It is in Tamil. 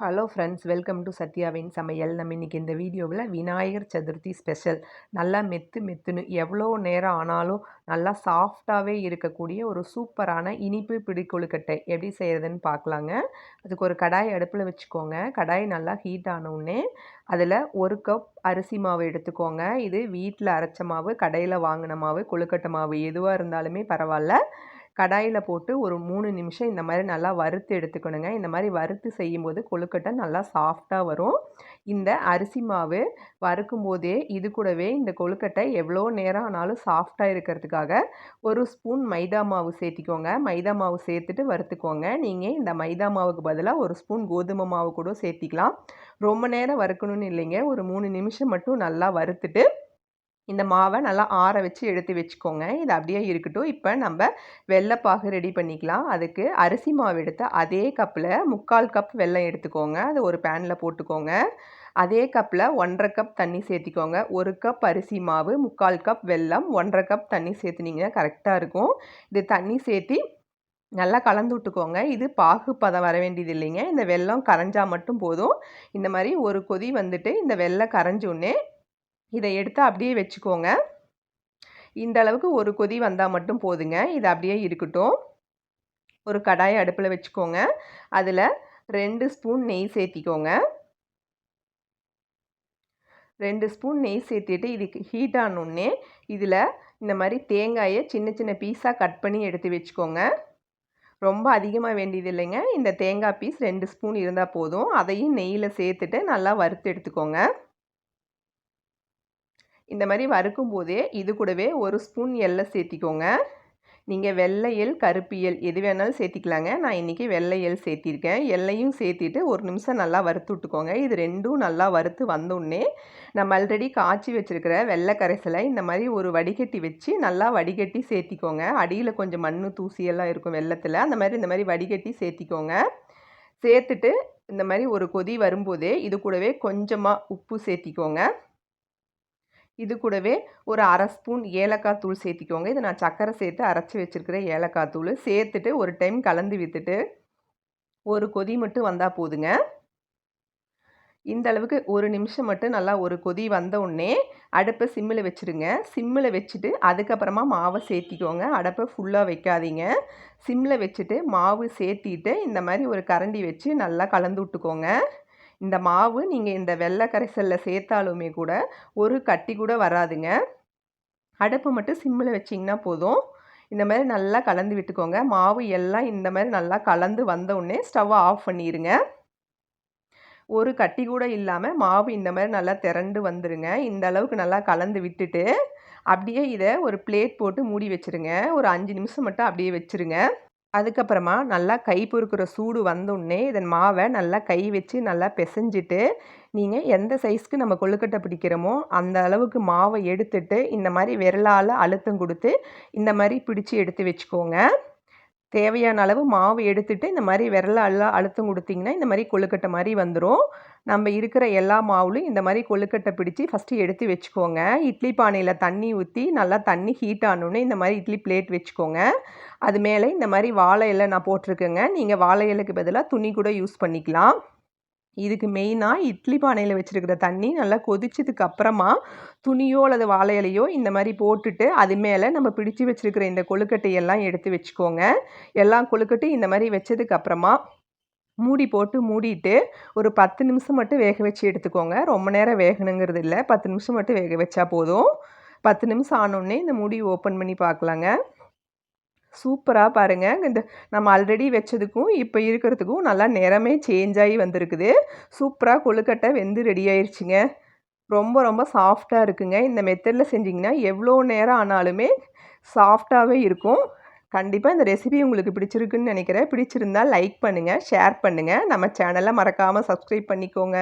ஹலோ ஃப்ரெண்ட்ஸ் வெல்கம் டு சத்யாவின் சமையல் நம்ம இன்றைக்கி இந்த வீடியோவில் விநாயகர் சதுர்த்தி ஸ்பெஷல் நல்லா மெத்து மெத்துன்னு எவ்வளோ நேரம் ஆனாலும் நல்லா சாஃப்டாகவே இருக்கக்கூடிய ஒரு சூப்பரான இனிப்பு பிடி கொழுக்கட்டை எப்படி செய்கிறதுன்னு பார்க்கலாங்க. அதுக்கு ஒரு கடாய் அடுப்பில் வச்சுக்கோங்க. கடாய் நல்லா ஹீட் ஆனவுடனே அதில் ஒரு கப் அரிசி மாவு எடுத்துக்கோங்க. இது வீட்டில் அரைச்ச மாவு கடையில் வாங்கின மாவு கொழுக்கட்டை மாவு எதுவாக இருந்தாலுமே பரவாயில்ல. கடாயில் போட்டு ஒரு மூணு நிமிஷம் இந்த மாதிரி நல்லா வறுத்து எடுத்துக்கணுங்க. இந்த மாதிரி வறுத்து செய்யும்போது கொழுக்கட்டை நல்லா சாஃப்டாக வரும். இந்த அரிசி மாவு வறுக்கும் போதே இது கூடவே இந்த கொழுக்கட்டை எவ்வளோ நேரம் ஆனாலும் சாஃப்டாக இருக்கிறதுக்காக ஒரு ஸ்பூன் மைதா மாவு சேர்த்திக்கோங்க. மைதா மாவு சேர்த்துட்டு வறுத்துக்கோங்க. நீங்கள் இந்த மைதா மாவுக்கு பதிலாக ஒரு ஸ்பூன் கோதுமை மாவு கூட சேர்த்திக்கலாம். ரொம்ப நேரம் வறுக்கணும்னு இல்லைங்க. ஒரு மூணு நிமிஷம் மட்டும் நல்லா வறுத்துட்டு இந்த மாவை நல்லா ஆற வச்சு எடுத்து வச்சுக்கோங்க. இது அப்படியே இருக்கட்டும். இப்போ நம்ம வெள்ளைப்பாகு ரெடி பண்ணிக்கலாம். அதுக்கு அரிசி மாவு எடுத்து அதே கப்பில் முக்கால் கப் வெல்லம் எடுத்துக்கோங்க. அதை ஒரு பேனில் போட்டுக்கோங்க. அதே கப்பில் ஒன்றரை கப் தண்ணி சேர்த்திக்கோங்க. ஒரு கப் அரிசி மாவு முக்கால் கப் வெல்லம் ஒன்றரை கப் தண்ணி சேர்த்துனீங்கன்னா கரெக்டாக இருக்கும். இது தண்ணி சேர்த்தி நல்லா கலந்து விட்டுக்கோங்க. இது பாகு பதம் வர வேண்டியது இல்லைங்க. இந்த வெல்லம் கரைஞ்சால் மட்டும் போதும். இந்த மாதிரி ஒரு கொதி வந்துட்டு இந்த வெள்ளை கரைஞ்சோடனே இதை எடுத்து அப்படியே வச்சுக்கோங்க. இந்த அளவுக்கு ஒரு கொதி வந்தால் மட்டும் போதுங்க. இது அப்படியே இருக்கட்டும். ஒரு கடாயை அடுப்பில் வச்சுக்கோங்க. அதில் ரெண்டு ஸ்பூன் நெய் சேர்த்திக்கோங்க. ரெண்டு ஸ்பூன் நெய் சேர்த்திட்டு இதுக்கு ஹீட் ஆனோடனே இதில் இந்த மாதிரி தேங்காயை சின்ன சின்ன பீஸாக கட் பண்ணி எடுத்து வச்சுக்கோங்க. ரொம்ப அதிகமாக வேண்டியது இல்லைங்க. இந்த தேங்காய் பீஸ் ரெண்டு ஸ்பூன் இருந்தால் போதும். அதையும் நெய்யில் சேர்த்துட்டு நல்லா வறுத்து எடுத்துக்கோங்க. இந்த மாதிரி வறுக்கும் போதே இது கூடவே ஒரு ஸ்பூன் எல்லை சேர்த்திக்கோங்க. நீங்கள் வெள்ளையல் கருப்பியல் எது வேணாலும் சேர்த்திக்கலாங்க. நான் இன்றைக்கி வெள்ளையல் சேர்த்திருக்கேன். எல்லையும் சேர்த்திட்டு ஒரு நிமிஷம் நல்லா வறுத்து விட்டுக்கோங்க. இது ரெண்டும் நல்லா வறுத்து வந்தோடனே நம்ம ஆல்ரெடி காய்ச்சி வச்சுருக்கிற வெள்ளை கரைசலை இந்த மாதிரி ஒரு வடிகட்டி வச்சு நல்லா வடிகட்டி சேர்த்திக்கோங்க. அடியில் கொஞ்சம் மண் தூசியெல்லாம் இருக்கும் வெள்ளத்தில். அந்த மாதிரி இந்த மாதிரி வடிகட்டி சேர்த்திக்கோங்க. சேர்த்துட்டு இந்த மாதிரி ஒரு கொதி வரும்போதே இது கூடவே கொஞ்சமாக உப்பு சேர்த்திக்கோங்க. இது கூடவே ஒரு அரை ஸ்பூன் ஏலக்காய் தூள் சேர்த்திக்கோங்க. இது நான் சர்க்கரை சேர்த்து அரைச்சி வச்சுருக்கிற ஏலக்காய் தூள் சேர்த்துட்டு ஒரு டைம் கலந்து விற்றுட்டு ஒரு கொதி மட்டும் வந்தால் போதுங்க. இந்த அளவுக்கு ஒரு நிமிஷம் மட்டும் நல்லா ஒரு கொதி வந்த உடனே அடுப்பை சிம்மில் வச்சுருங்க. சிம்மில் வச்சுட்டு அதுக்கப்புறமா மாவை சேர்த்திக்கோங்க. அடுப்பை ஃபுல்லாக வைக்காதீங்க. சிம்மில் வச்சுட்டு மாவு சேர்த்திட்டு இந்த மாதிரி ஒரு கரண்டி வச்சு நல்லா கலந்து விட்டுக்கோங்க. இந்த மாவு நீங்கள் இந்த வெள்ளை கரைசலில் சேர்த்தாலுமே கூட ஒரு கட்டி கூட வராதுங்க. அடுப்பு மட்டும் சிம்மில் வச்சிங்கன்னா போதும். இந்த மாதிரி நல்லா கலந்து விட்டுக்கோங்க. மாவு எல்லாம் இந்த மாதிரி நல்லா கலந்து வந்தவுடனே ஸ்டவ்வை ஆஃப் பண்ணிடுங்க ஒரு கட்டி கூட இல்லாமல் மாவு இந்த மாதிரி நல்லா திரண்டு வந்துடுங்க இந்த அளவுக்கு நல்லா கலந்து விட்டுட்டு அப்படியே இதை ஒரு பிளேட் போட்டு மூடி வச்சுருங்க. ஒரு அஞ்சு நிமிஷம் மட்டும் அப்படியே வச்சுருங்க. அதுக்கப்புறமா நல்லா கை பொறுக்கிற சூடு வந்தோடனே இதன் மாவை நல்லா கை வச்சு நல்லா பிசைஞ்சிட்டு நீங்கள் எந்த சைஸ்க்கு நம்ம கொழுக்கட்டை பிடிக்கிறோமோ அந்த அளவுக்கு மாவை எடுத்துட்டு இந்த மாதிரி விரலால் அழுத்தம் கொடுத்து இந்த மாதிரி பிடிச்சி எடுத்து வச்சுக்கோங்க. தேவையான அளவு மாவு எடுத்துகிட்டு இந்த மாதிரி விரலால் அழுத்தம் கொடுத்திங்கன்னா இந்த மாதிரி கொழுக்கட்டை மாதிரி வந்துடும் நம்ம இருக்கிற எல்லா மாவுலையும் இந்த மாதிரி கொழுக்கட்டை பிடிச்சி ஃபஸ்ட்டு எடுத்து வச்சுக்கோங்க. இட்லி பானையில் தண்ணி ஊற்றி நல்லா தண்ணி ஹீட் ஆனோடனே இந்த மாதிரி இட்லி பிளேட் வச்சுக்கோங்க. அது மேலே இந்த மாதிரி வாழை இலை நான் போட்டிருக்கேங்க. நீங்கள் வாழை இலைக்கு பதிலாக துணி கூட யூஸ் பண்ணிக்கலாம். இதுக்கு மெயினாக இட்லி பானையில் வச்சுருக்கிற தண்ணி நல்லா கொதிச்சதுக்கு அப்புறமா துணியோ அல்லது வாழை இலையோ இந்த மாதிரி போட்டுட்டு அது மேலே நம்ம பிடிச்சு வச்சுருக்கிற இந்த கொழுக்கட்டையெல்லாம் எடுத்து வச்சுக்கோங்க. எல்லாம் கொழுக்கட்டையும் இந்த மாதிரி வச்சதுக்கு அப்புறமா மூடி போட்டு மூடிட்டு ஒரு பத்து நிமிஷம் மட்டும் வேக வச்சு எடுத்துக்கோங்க. ரொம்ப நேரம் வேகணுங்கிறது இல்லை. பத்து நிமிஷம் மட்டும் வேக வச்சா போதும். பத்து நிமிஷம் ஆனோடனே இந்த மூடி ஓப்பன் பண்ணி பார்க்கலாங்க. சூப்பராக பாருங்கள் இந்த நம்ம ஆல்ரெடி வச்சதுக்கும் இப்போ இருக்கிறதுக்கும் நல்லா நிறமே சேஞ்ச் ஆகி வந்திருக்குது. சூப்பராக கொழுக்கட்டை வெந்து ரெடி ஆயிடுச்சுங்க ரொம்ப ரொம்ப சாஃப்டாக இருக்குங்க. இந்த மெத்தடில் செஞ்சிங்கன்னா எவ்வளோ நேரம் ஆனாலுமே சாஃப்டாகவே இருக்கும். கண்டிப்பாக இந்த ரெசிபி உங்களுக்கு பிடிச்சிருக்குன்னு நினைக்கிறேன். பிடிச்சிருந்தால் லைக் பண்ணுங்கள் ஷேர் பண்ணுங்கள் நம்ம சேனலை மறக்காமல் சப்ஸ்கிரைப் பண்ணிக்கோங்க.